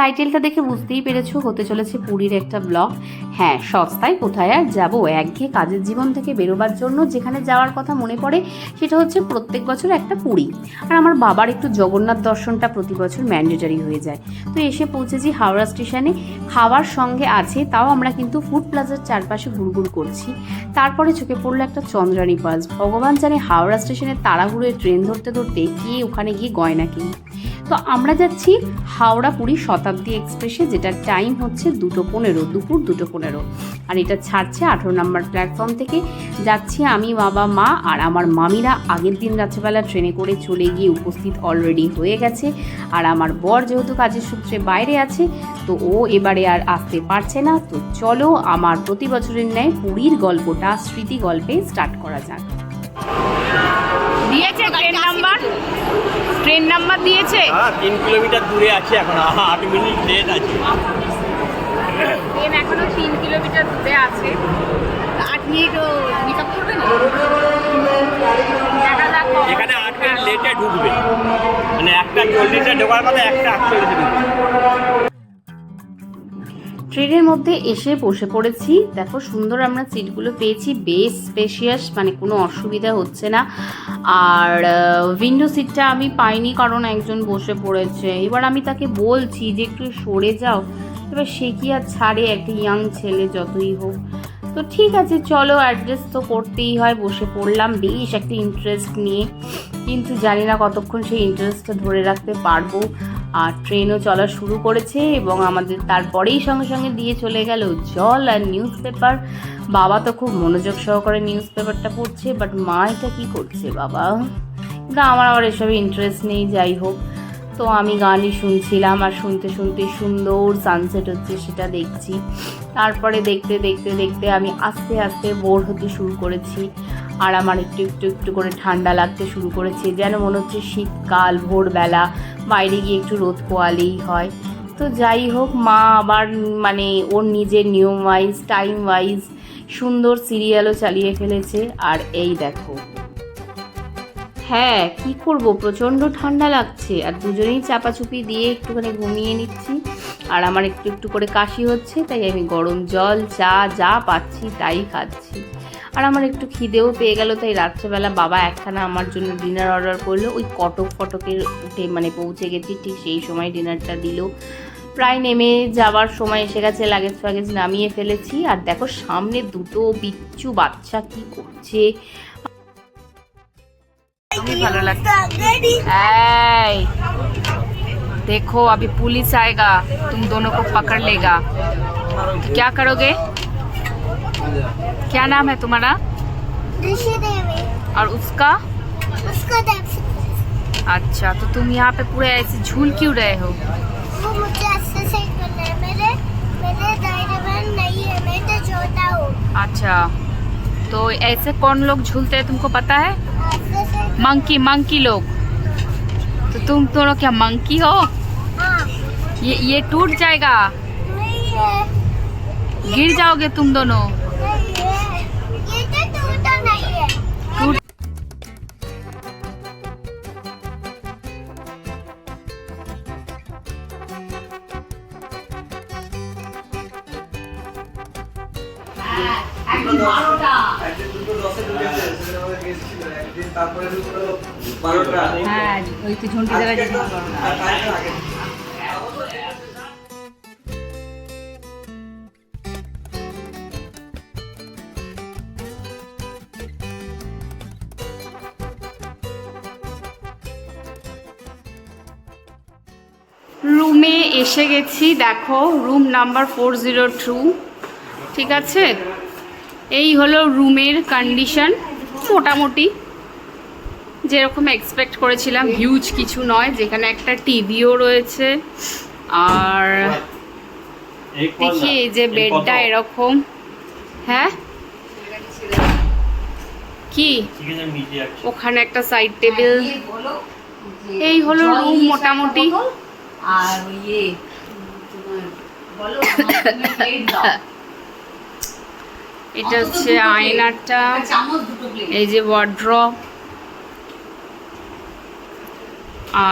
টাইটেলটা দেখে বুঝতেই পেরেছ, হতে চলেছে পুরীর একটা ব্লগ হ্যাঁ সস্তায় কোথায় আর যাব? একঘেয়ে কাজের জীবন থেকে বেরোবার জন্য যেখানে যাওয়ার কথা মনে পড়ে, সেটা হচ্ছে প্রত্যেক বছর একটা পুরী। আর আমার বাবার একটু জগন্নাথ দর্শনটা প্রতি বছর ম্যান্ডেটারি হয়ে যায়। তো এসে পৌঁছেছি হাওড়া স্টেশনে। খাওয়ার সঙ্গে আছে, তাও আমরা কিন্তু ফুড প্লাজার চারপাশে ঘুরঘুর করছি। তারপরে চোখে পড়ল একটা চন্দ্রানী পাস ভগবান জানে হাওড়া স্টেশনে তাড়াহুড়োয় ট্রেন ধরতে ধরতে গিয়ে ওখানে গিয়ে গয়না কিনি তো আমরা যাচ্ছি হাওড়া পুরী শতাব্দী এক্সপ্রেসে যেটার টাইম হচ্ছে দুটো পনেরো দুপুর দুটো পনেরো। আর এটা ছাড়ছে আঠেরো নম্বর প্ল্যাটফর্ম থেকে। যাচ্ছি আমি বাবা মা আর আমার মামিরা। আগের দিন রাত্রেবেলা ট্রেনে করে চলে গিয়ে উপস্থিত অলরেডি হয়ে গেছে। আর আমার বর যেহেতু কাজের সূত্রে বাইরে আছে তো ও এবারে আর আসতে পারছে না। তো চলো আমার প্রতি বছরের ন্যায় পুরীর গল্পটা স্মৃতি গল্পে স্টার্ট করা যাক। দিয়েছে ট্রেন নাম্বার ট্রেন নাম্বার দিয়েছে? হ্যাঁ তিন কিলোমিটার দূরে আছে এখন আট মিনিট লেট আছে। ট্রেন এখনও তিন কিলোমিটার দূরে আছে। আট মিনিট ও মেকআপ করবে না? এখানে আট মিনিট লেটে ঢুকবে। মানে একটা চল্লিশে ঢোকার কথা একটা আটচল্লিশে ঢুকবে। ট্রেনের মধ্যে এসে বসে পড়েছি। দেখো, সুন্দর আমরা সিটগুলো পেয়েছি। বেশ স্পেশিয়াস মানে কোনো অসুবিধা হচ্ছে না। আর উইন্ডো সিটটা আমি পাইনি কারণ একজন বসে পড়েছে। এবার আমি তাকে বলছি যে, একটু সরে যাও। এবার সে কি আর ছাড়ে, একটা ইয়াং ছেলে যতই হোক। তো ঠিক আছে, চলো অ্যাডজাস্ট তো করতেই হয়, বসে পড়লাম। বেশ একটা ইন্টারেস্ট নিয়ে। কিন্তু জানি না কতক্ষণ সেই ইন্টারেস্টটা ধরে রাখতে পারব। আর ট্রেনও চলা শুরু করেছে এবং আমাদের তারপরেই সঙ্গে সঙ্গে দিয়ে চলে গেল জল আর নিউজ পেপার বাবা তো খুব মনোযোগ সহকারে নিউজ পেপারটা পড়ছে বাট মা এটা কী করছে বাবা? কিন্তু আমার আবার এসবে ইন্টারেস্ট নেই, যাই হোক। তো আমি গানই শুনছিলাম আর শুনতে শুনতে সুন্দর সানসেট হচ্ছে সেটা দেখছি। তারপরে দেখতে দেখতে দেখতে আমি আস্তে আস্তে বোর হতে শুরু করেছি। আর আমার একটু একটু একটু করে ঠান্ডা লাগতে শুরু করেছে। যেন মনে হচ্ছে শীতকাল, ভোরবেলা, বাইরে গিয়ে একটু রোদ পোয়ালেই হয়। তো যাই হোক, মা আবার মানে ওর নিজের নিয়ম ওয়াইজ টাইম ওয়াইজ সুন্দর সিরিয়ালও চালিয়ে ফেলেছে। আর এই দেখো। হ্যাঁ কি করব? প্রচণ্ড ঠান্ডা লাগছে। আর দুজনেই চাপাচুপি দিয়ে একটুখানি ঘুমিয়ে নিচ্ছি। আর আমার একটু একটু করে কাশি হচ্ছে, তাই আমি গরম জল, চা, যা পাচ্ছি, তাই খাচ্ছি। আর আমার একটু খিদেও পেয়ে গেল তাই রাত্রেবেলা বাবা একখানা আমার জন্য ডিনার অর্ডার করলো ওই কটক ফটকের উঠে মানে পৌঁছে গেছি ঠিক সেই সময় ডিনারটা দিল প্রায় নেমে যাওয়ার সময় এসে গেছে লাগেজ ফ্যাগেজ নামিয়ে ফেলেছি আর দেখো সামনে দুটো বিচ্ছু বাচ্চা কি করছে খুবই ভালো লাগছে এই देखो अभी पुलिस आएगा तुम दोनों को पकड़ लेगा तो क्या करोगे क्या नाम है तुम्हारा? और उसका? उसका अच्छा तो तुम यहाँ पे पूरे ऐसे झूल क्यों रहे हो? वो मुझे अच्छे से करना है। मेरे मेरे नहीं है मैं तो छोटा हूँ। अच्छा तो ऐसे कौन लोग झूलते हैं तुमको पता है? मंकी मंकी लोग। तो तुम दोनों क्या मंकी हो? हाँ। ये ये टूट जाएगा। नहीं है। गिर जाओगे तुम दोनों। রুমে এসে গেছি দেখো room number four zero two ঠিক আছে? এই হলো রুমের কন্ডিশন মোটামুটি। যেরকম এক্সপেক্ট করেছিলাম হিউজ কিছু নয়। যেখানে একটা টিভিও রয়েছে আর দেখি এই যে বেডটা এরকম। হ্যাঁ? কি? ওখানে একটা সাইড টেবিল এই হলো রুম মোটামুটি। আর ইয়ে এটা হচ্ছে আয়নাটা, এই যে ওয়ার্ড্রপ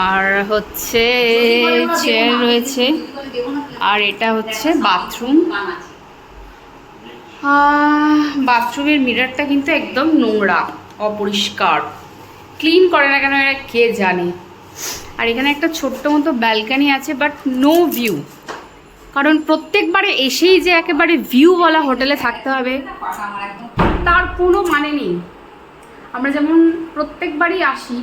আর হচ্ছে চেয়ার রয়েছে, আর এটা হচ্ছে বাথরুম বাথরুমের মিরারটা কিন্তু একদম নোংরা, অপরিষ্কার। ক্লিন করে না কেন এরা কে জানে? আর এখানে একটা ছোট্ট মতো ব্যালকানি আছে বাট নো ভিউ কারণ প্রত্যেকবারে এসেই যে একেবারে ভিউওয়ালা হোটেলে থাকতে হবে, তার কোনো মানে নেই। আমরা যেমন প্রত্যেকবারই আসি,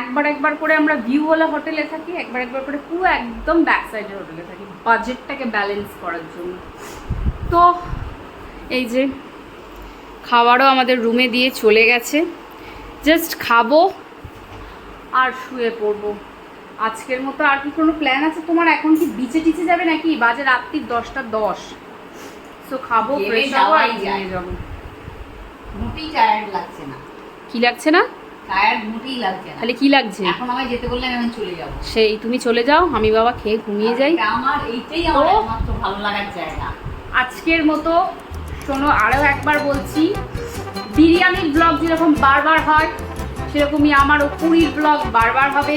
একবার একবার করে আমরা ভিউওয়ালা হোটেলে থাকি, একবার একবার করে পুরো একদম ব্যাক সাইডের হোটেলে থাকি বাজেটটাকে ব্যালেন্স করার জন্য। তো, এই যে, খাবারও আমাদের রুমে দিয়ে চলে গেছে। জাস্ট খাব আর শুয়ে পড়ব। আজকের মতো আর কি কোনো প্ল্যান আছে? তোমার এখন কি বিচে টিচে যাবে নাকি? বাজে রাত্রির দশটা দশ। তো খাব ফ্রেশ হব আর ঘুমিয়ে যাব। মোটেই টায়ার্ড লাগছে না। কি লাগছে না? টায়ার্ড মোটেই লাগছে না। তাহলে কি লাগছে? এখন আমায় যেতে বললে আমি চলে যাব। সেই তুমি চলে যাও আমি বাবা খেয়ে ঘুমিয়ে যাই। আমার এইটাই আমার একমাত্র ভালো লাগার জায়গা। আজকের মতো শোনো আরও একবার বলছি বিরিয়ানির ব্লগ যেরকম বারবার হয় সেরকমই আমারও পুরীর ব্লগ বারবার হবে।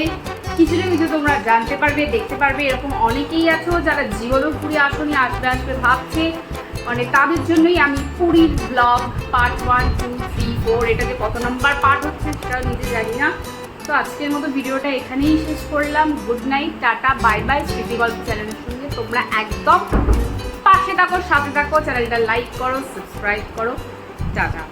কিছু না কিছু তোমরা জানতে পারবে, দেখতে পারবে। এরকম অনেকেই আছো যারা জীবনেও পুরী আসনি, আসবে আসবে ভাবছে। মানে তাদের জন্যই আমি পুরীর blog part one two three four এটা যে কত নাম্বার পার্ট হচ্ছে সেটাও নিজে জানি না। তো আজকের মতো ভিডিওটা এখানেই শেষ করলাম। Good night tata bye bye Smriti Golpo চ্যানেলের সঙ্গে। তোমরা একদম পাশে থাকো, সাথে থাকো চ্যানেলটা লাইক করো সাবস্ক্রাইব করো। টাটা।